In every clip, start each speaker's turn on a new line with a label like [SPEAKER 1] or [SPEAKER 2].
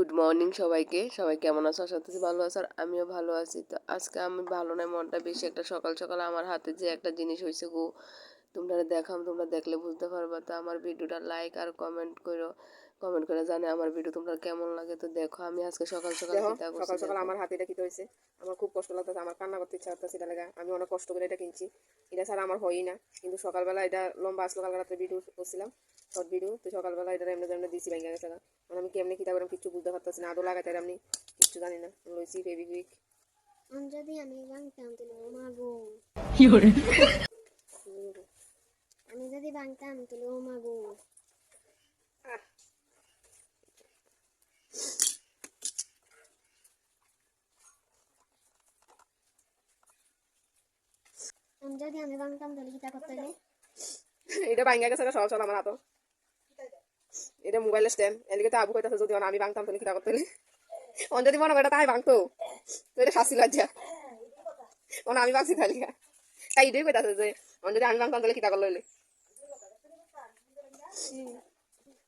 [SPEAKER 1] Good morning সবাইকে। সবাই কেমন আছো? আশা করছি ভালো আছো। আর আমিও ভালো আছি। তো আজকে আমি ভালো নয়, মনটা বেশি একটা সকাল সকাল আমার হাতে যে একটা জিনিস হয়েছে গো, তোমরা দেখাম তোমরা দেখলে বুঝতে পারবা। তো আমার ভিডিওটা লাইক আর কমেন্ট করো কমেন্ট করে জানে আমার ভিডিও তোমরা কেমন লাগে তো দেখো। আমি আজকে সকাল সকাল
[SPEAKER 2] সকাল সকাল আমার হাতে এটা কিতে হয়েছে আমার খুব কষ্ট লাগতেছে আমার কান্না করতে ইচ্ছা করতেছে এটা লাগা। আমি অনেক কষ্ট করে এটা কিনছি। এটা ছাড়া আমার হয়ই না। কিন্তু সকালবেলা এটা লম্বা আসলো কাল রাত্রে ভিডিও করছিলাম শর্ট ভিডিও তো সকালবেলা এটা এমনি এমনি দিয়েছি ব্যাঙ্গা গেছে মানে আমি কেমনি কিতা করলাম কিচ্ছু বুঝতে পারতেছি না আদৌ লাগাতে আমি? কিছু জানি না। লইছি ফেবিকুইক
[SPEAKER 3] আমি যদি আমি বাংতাম তাহলে মাগো আমি যদি বাংতাম তাহলে ও মাগো যদি আমি বাংতাম তাহলে কিতা করতে
[SPEAKER 2] এটা গেছে সহজ আমার এটা মোবাইলের স্ট্যান্ড এদিকে তো আবু কইতাছে যদি আমি তাহলে করতে অন যদি মনে তাই ভাঙতো? তো এটা শাস্তি লজ্জা। মনে আমি ভাঙছি তাহলে তাই এটাই কইতাছে যে, অন যদি আমি ভাঙতাম, তাহলে কিতা করল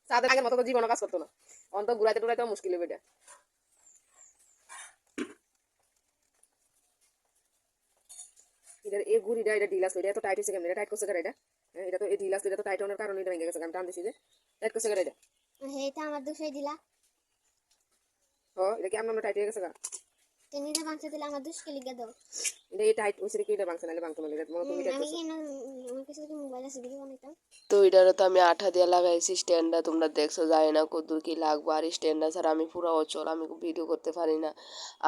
[SPEAKER 2] তাদের আগের মতো তো জীবনও কাজ করতো না। অন্ত ঘুরাইতে টুরাইতেও মুশকিল এটার এই ঘুড়িটা এটা ঢিলাস এটা এত টাইট হয়েছে কেমন? এটা টাইট করছে কেন এটা? হ্যাঁ, এটা তো এই ঢিলাস এটা তো টাইট হওয়ার কারণে এটা ভেঙে গেছে আমি টান দিছি যে। টাইট করছে কেন এটা?
[SPEAKER 3] হেটা আমার দোষই দিলা।
[SPEAKER 2] ও এটা কি আমার টাইট হয়ে গেছে গা
[SPEAKER 3] তুমি যে বাংতে দিলে আমার দোষ কে লিখে দাও?
[SPEAKER 1] তো এটারও তো আমি আঠা দিয়ে লাগাইছি স্ট্যান্ডটা তোমরা দেখছ জানি না কদ্দূর কি লাগবে। আর স্ট্যান্ডটা ছাড়া আমি পুরো অচল আমি ভিডিও করতে পারি না।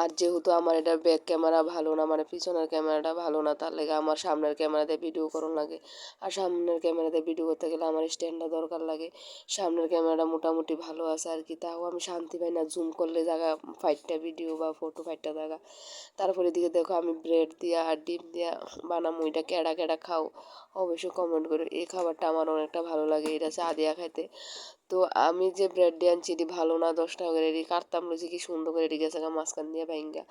[SPEAKER 1] আর যেহেতু আমার এটা ব্যাক ক্যামেরা ভালো না মানে পিছনের ক্যামেরাটা ভালো না তার লেগে আমার সামনের ক্যামেরাতে ভিডিও করুন লাগে। আর সামনের ক্যামেরাতে ভিডিও করতে গেলে আমার স্ট্যান্ডটা দরকার লাগে। সামনের ক্যামেরাটা মোটামুটি ভালো আছে আর কি তাও আমি শান্তি পাই না জুম করলে জায়গা ফাইটটা ভিডিও বা ফটো ফাইটটা জায়গা। তারপরে এদিকে দেখো আমি ব্রেড দিয়া আর ডিম দিয়া বানামো এটা কেডা কেডা খাও, অবশ্যই কমেন্ট করো। এই খাবারটা আমার অনেকটা ভালো লাগে, এটা চা দিয়া খাইতে। তো আমি যে ব্রেড দিয়ে আনছি এটি ভালো না, দশ টাকা করে এটি কাটতাম রয়েছে কি সুন্দর করে এটি গেছে মাঝখান দিয়ে ভেঙ্গা।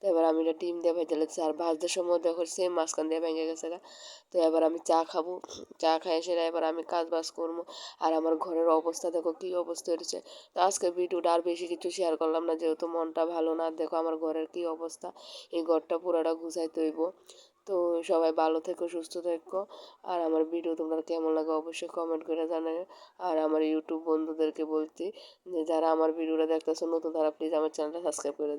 [SPEAKER 1] তো এবার আমি এটা ডিম দিয়ে ভেজে লাগছে, আর ভাজতে সময় দেখো সেম মাঝখান দিয়ে ভেঙে গেছে তো এবার আমি চা খাব, চা খাই সেটা এবার আমি কাজ বাজ করব। আর আমার ঘরের অবস্থা দেখো কী অবস্থা হয়েছে। তো আজকে ভিডিওটা আর বেশি কিছু শেয়ার করলাম না, যেহেতু মনটা ভালো না, দেখো আমার ঘরের কী অবস্থা, এই ঘরটা পুরোটা গুছাইতে হইব। তো সবাই ভালো থেকো, সুস্থ থেকো। আর আমার ভিডিও তোমরা কেমন লাগে অবশ্যই কমেন্ট করে জানাবে আর আমার ইউটিউব বন্ধুদেরকে বলছি যে, যারা আমার ভিডিওটা দেখতেছো নতুন, তারা প্লিজ আমার চ্যানেলটা সাবস্ক্রাইব করে